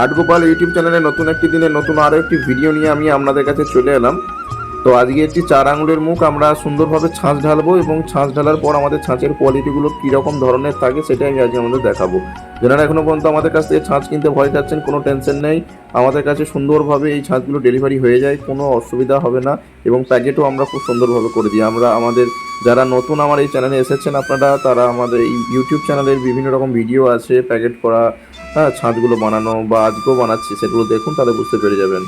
Art Gopal YouTube চ্যানেলে নতুন একটি দিনে নতুন আরও একটি ভিডিও নিয়ে আমি আপনাদের কাছে চলে এলাম। তো আজকে একটি চার আঙুলের মুখ, আমরা সুন্দরভাবে ছাঁচ ঢালবো এবং ছাঁচ ঢালার পর আমাদের ছাঁচের কোয়ালিটিগুলো কীরকম ধরনের থাকে সেটাই আমি আজকে আমাদের দেখাবো। যারা এখনও পর্যন্ত আমাদের কাছ থেকে ছাঁচ কিনতে ভয় খাচ্ছেন, কোনো টেনশন নেই। আমাদের কাছে সুন্দরভাবে এই ছাঁচগুলো ডেলিভারি হয়ে যায়, কোনো অসুবিধা হবে না এবং প্যাকেটও আমরা খুব সুন্দরভাবে করে দিই। আমরা আমাদের যারা নতুন আমার এই চ্যানেলে এসেছেন আপনারা, তারা আমাদের এই ইউটিউব চ্যানেলের বিভিন্ন রকম ভিডিও আছে, প্যাকেট করা হ্যাঁ ছাঁচগুলো বানানো বা আজকেও বানাচ্ছি, সেগুলো দেখুন, তাহলে বুঝতে পেরে যাবেন।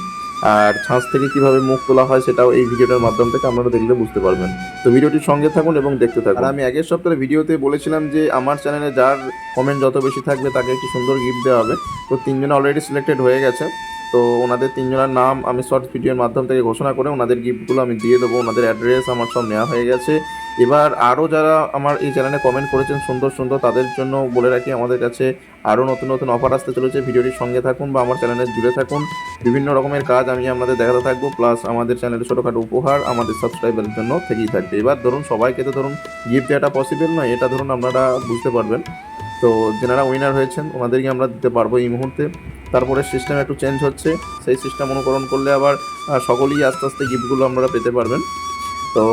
আর ছাঁচ থেকে কীভাবে মুখ তোলা হয় সেটাও এই ভিডিওটার মাধ্যম থেকে আপনারা দেখলে বুঝতে পারবেন। তো ভিডিওটির সঙ্গে থাকুন এবং দেখতে থাকুন। আর আমি আগের সপ্তাহে ভিডিওতে বলেছিলাম যে, আমার চ্যানেলে যার কমেন্ট যত বেশি থাকবে, তাকে একটি সুন্দর গিফট দেওয়া হবে। তো তিনজন অলরেডি সিলেক্টেড হয়ে গেছে। তো ওনাদের তিনজনের নাম আমি শর্ট ভিডিওর মাধ্যম থেকে ঘোষণা করে ওনাদের গিফটগুলো আমি দিয়ে দেবো। ওনাদের অ্যাড্রেস আমার সব নেওয়া হয়ে গেছে। এবার আরও যারা আমার এই চ্যানেলে কমেন্ট করেছেন সুন্দর সুন্দর, তাদের জন্য বলে রাখি আমাদের কাছে আরও নতুন নতুন অফার আসতে চলেছে। ভিডিওটির সঙ্গে থাকুন বা আমার চ্যানেলে জুড়ে থাকুন। বিভিন্ন রকমের কাজ আমি আপনাদের দেখাতে থাকব প্লাস আমাদের চ্যানেলে ছোটোখাটো উপহার আমাদের সাবস্ক্রাইবারের জন্য থেকেই থাকবে। এবার ধরুন সবাইকে তো ধরুন গিফট দেওয়াটা পসিবল নয়, এটা ধরুন আপনারা বুঝতে পারবেন। তো যেনারা উইনার হয়েছেন, ওনাদেরকে আমরা দিতে পারব এই মুহূর্তে। তারপরে সিস্টেম একটু চেঞ্জ হচ্ছে, সেই সিস্টেম অনুকরণ করলে আবার সকলেই আস্তে আস্তে গিফটগুলো আপনারা পেতে পারবেন। তো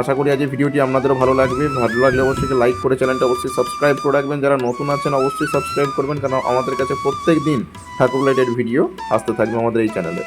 আশা করি আজ এই ভিডিওটি আপনাদেরও ভালো লাগবে। ভালো লাগলে অবশ্যই লাইক করে চ্যানেলটা অবশ্যই সাবস্ক্রাইব করে রাখবেন। যারা নতুন আছেন অবশ্যই সাবস্ক্রাইব করবেন। কারণ আমাদের কাছে প্রত্যেক দিন ঠাকুর লাইটের ভিডিও আসতে থাকবে আমাদের এই চ্যানেলে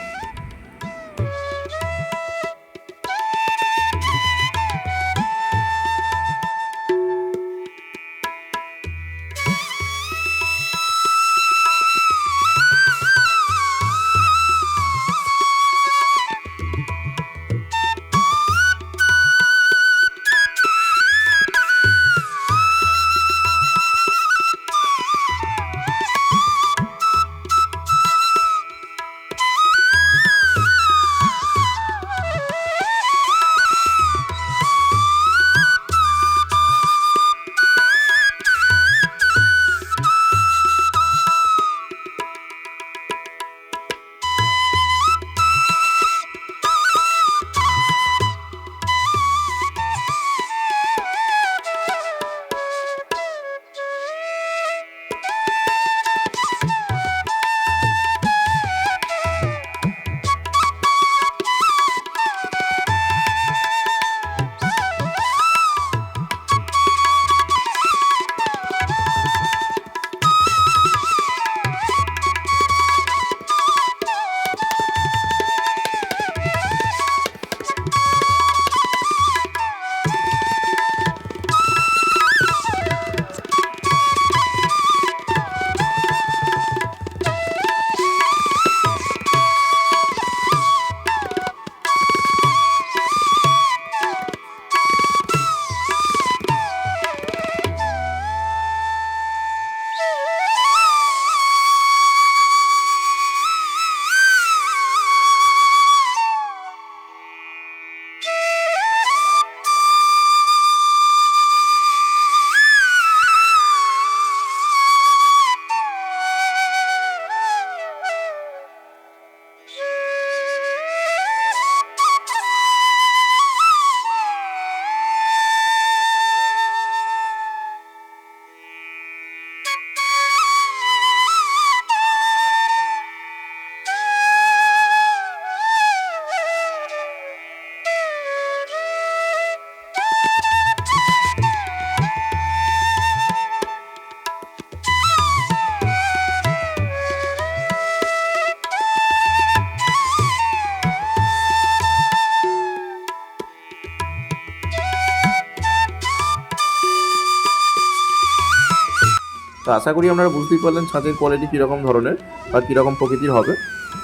তো আশা করি আপনারা বুঝতেই পারলেন ছাঁচের কোয়ালিটি কীরকম ধরনের বা কীরকম প্রকৃতির হবে।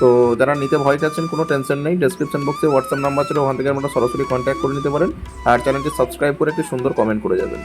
তো যারা নিতে ভয় পাচ্ছেন কোনো টেনশন নেই। ডেসক্রিপশন বক্সে হোয়াটসঅ্যাপ নাম্বার ছিল ওখান থেকে আপনারা সরাসরি কন্ট্যাক্ট করে নিতে পারেন। আর চ্যানেলটি সাবস্ক্রাইব করে একটি সুন্দর কমেন্ট করে যাবেন।